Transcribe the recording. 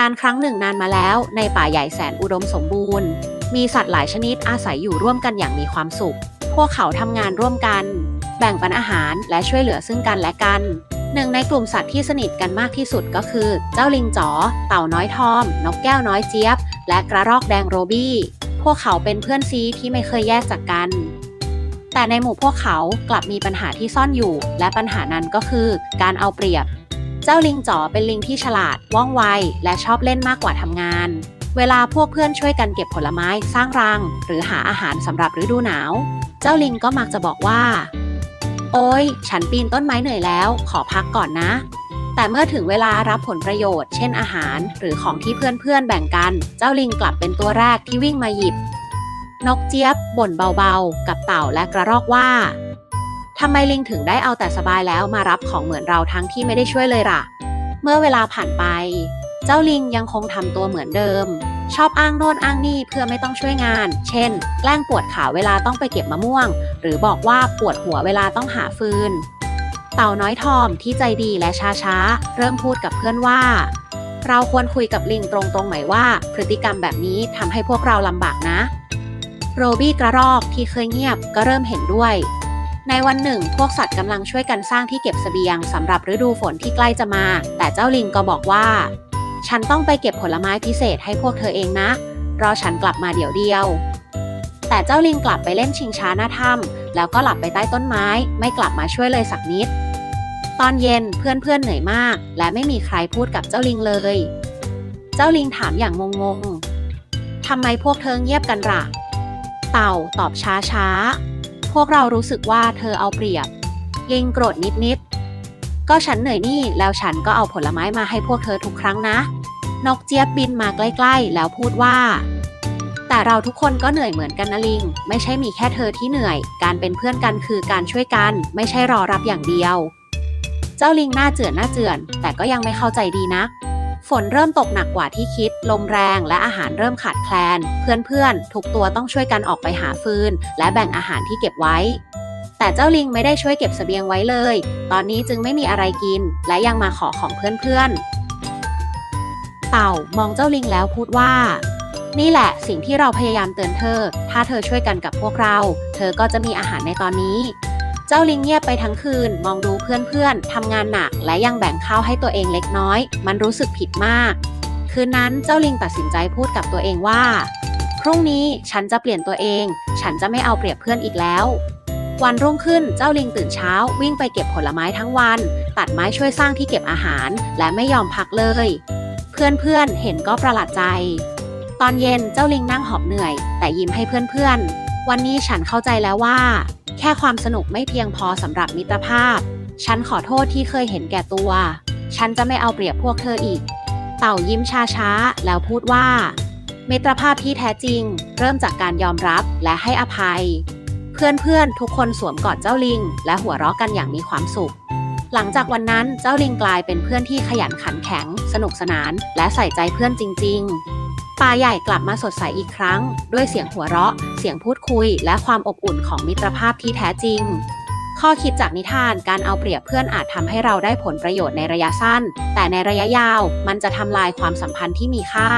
การครั้งหนึ่งนานมาแล้ว ในป่าใหญ่แสนอุดมสมบูรณ์ มีสัตว์หลายชนิดอาศัยอยู่ร่วมกันอย่างมีความสุข พวกเขาทำงานร่วมกัน แบ่งปันอาหารและช่วยเหลือซึ่งกันและกัน หนึ่งในกลุ่มสัตว์ที่สนิทกันมากที่สุดก็คือ เจ้าลิงจ๋อ เต่าน้อยทอม นกแก้วน้อยเจี๊ยบ และกระรอกแดงโรบี้ พวกเขาเป็นเพื่อนซีที่ไม่เคยแยกจากกัน แต่ในหมู่พวกเขากลับมีปัญหาที่ซ่อนอยู่ และปัญหานั้นก็คือ การเอาเปรียบ เจ้าลิงจ๋อเป็นลิงที่ฉลาด ว่องไว และชอบเล่นมากกว่าทำงาน เวลาพวกเพื่อนช่วยกันเก็บผลไม้สร้างรัง หรือหาอาหารสำหรับฤดูหนาว เจ้าลิงก็มักจะบอกว่า โอ้ยฉันปีนต้นไม้เหนื่อยแล้ว ขอพักก่อนนะ แต่เมื่อถึงเวลารับผลประโยชน์ เช่นอาหาร หรือของที่เพื่อนๆแบ่งกัน เจ้าลิงกลับเป็นตัวแรกที่วิ่งมาหยิบ นกเจี๊ยบบ่นเบาๆ กับเต่าและกระรอกว่า ทำไมลิงถึงได้เอาแต่สบายแล้วมารับของเหมือนเราทั้งที่ไม่ได้ช่วยเลยล่ะ เมื่อเวลาผ่านไป เจ้าลิงยังคงทำตัวเหมือนเดิม ชอบอ้างโน่นอ้างนี่เพื่อไม่ต้องช่วยงาน เช่น แกล้งปวดขาเวลาต้องไปเก็บมะม่วง หรือบอกว่าปวดหัวเวลาต้องหาฟืน เต่าน้อยทอมที่ใจดีและช้าๆเริ่มพูดกับเพื่อนว่า เราควรคุยกับลิงตรงๆไหมว่า พฤติกรรมแบบนี้ทำให้พวกเราลำบากนะ โรบี้กระรอกที่เคยเงียบก็เริ่มเห็นด้วย ในวันหนึ่ง พวกสัตว์กำลังช่วยกันสร้างที่เก็บเสบียงสำหรับฤดูฝนที่ใกล้จะมา แต่เจ้าลิงก็บอกว่า ฉันต้องไปเก็บผลไม้พิเศษให้พวกเธอเองนะ รอฉันกลับมาเดี๋ยวเดียว แต่เจ้าลิงกลับไปเล่นชิงช้าหน้าถ้ำแล้วก็หลับไปใต้ต้นไม้ ไม่กลับมาช่วยเลยสักนิด ตอนเย็นเพื่อนๆเหนื่อยมาก และไม่มีใครพูดกับเจ้าลิงเลย เจ้าลิงถามอย่างงงๆทำไมพวกเธอเงียบกันล่ะ เต่าตอบช้าๆ พวกเรารู้สึกว่าเธอเอาเปรียบ ลิงโกรธนิดๆ ก็ฉันเหนื่อยนี่แล้วฉันก็เอาผลไม้มาให้พวกเธอทุกครั้งนะ นกเจี๊ยบบินมาใกล้ๆ แล้วพูดว่า แต่เราทุกคนก็เหนื่อยเหมือนกันนะลิง ไม่ใช่มีแค่เธอที่เหนื่อย การเป็นเพื่อนกันคือการช่วยกัน ไม่ใช่รอรับอย่างเดียว เจ้าลิงหน้าเจือนหน้าเจือน แต่ก็ยังไม่เข้าใจดีนัก ฝนเริ่มตกหนักกว่าที่คิด ลมแรงและอาหารเริ่มขาดแคลน เพื่อนๆ ทุกตัวต้องช่วยกันออกไปหาฟืน และแบ่งอาหารที่เก็บไว้ แต่เจ้าลิงไม่ได้ช่วยเก็บเสบียงไว้เลย ตอนนี้จึงไม่มีอะไรกิน และยังมาขอของเพื่อนๆ เต่ามองเจ้าลิงแล้วพูดว่า นี่แหละสิ่งที่เราพยายามเตือนเธอ ถ้าเธอช่วยกันกับพวกเรา เธอก็จะมีอาหารในตอนนี้ เจ้าลิงเงียบไปทั้งคืน มองดูเพื่อนๆทำงานหนัก และยังแบ่งข้าวให้ตัวเองเล็กน้อย มันรู้สึกผิดมาก คืนนั้นเจ้าลิงตัดสินใจพูดกับตัวเองว่า พรุ่งนี้ฉันจะเปลี่ยนตัวเอง ฉันจะไม่เอาเปรียบเพื่อนอีกแล้ว วันรุ่งขึ้นเจ้าลิงตื่นเช้า วิ่งไปเก็บผลไม้ทั้งวัน ตัดไม้ช่วยสร้างที่เก็บอาหาร และไม่ยอมพักเลย เพื่อนๆเห็นก็ประหลาดใจ ตอนเย็นเจ้าลิงนั่งหอบเหนื่อย แต่ยิ้มให้เพื่อนๆ วันนี้ฉันเข้าใจแล้วว่า แค่ความสนุกไม่เพียงพอสำหรับมิตรภาพ ฉันขอโทษที่เคยเห็นแก่ตัว ฉันจะไม่เอาเปรียบพวกเธออีก เต่ายิ้มช้าๆ แล้วพูดว่า มิตรภาพที่แท้จริง เริ่มจากการยอมรับและให้อภัย เพื่อนๆ ทุกคนสวมกอดเจ้าลิง และหัวเราะกันอย่างมีความสุข หลังจากวันนั้นเจ้าลิงกลายเป็นเพื่อนที่ขยันขันแข็ง สนุกสนาน และใส่ใจเพื่อนจริง ๆ ป่าใหญ่กลับมาสดใสอีกครั้ง ด้วยเสียงหัวเราะ เสียงพูดคุย และความอบอุ่นของมิตรภาพที่แท้จริง ข้อคิดจากนิทานการเอาเปรียบเพื่อนอาจทำให้เราได้ผลประโยชน์ในระยะสั้น แต่ในระยะยาวมันจะทำลายความสัมพันธ์ที่มีค่า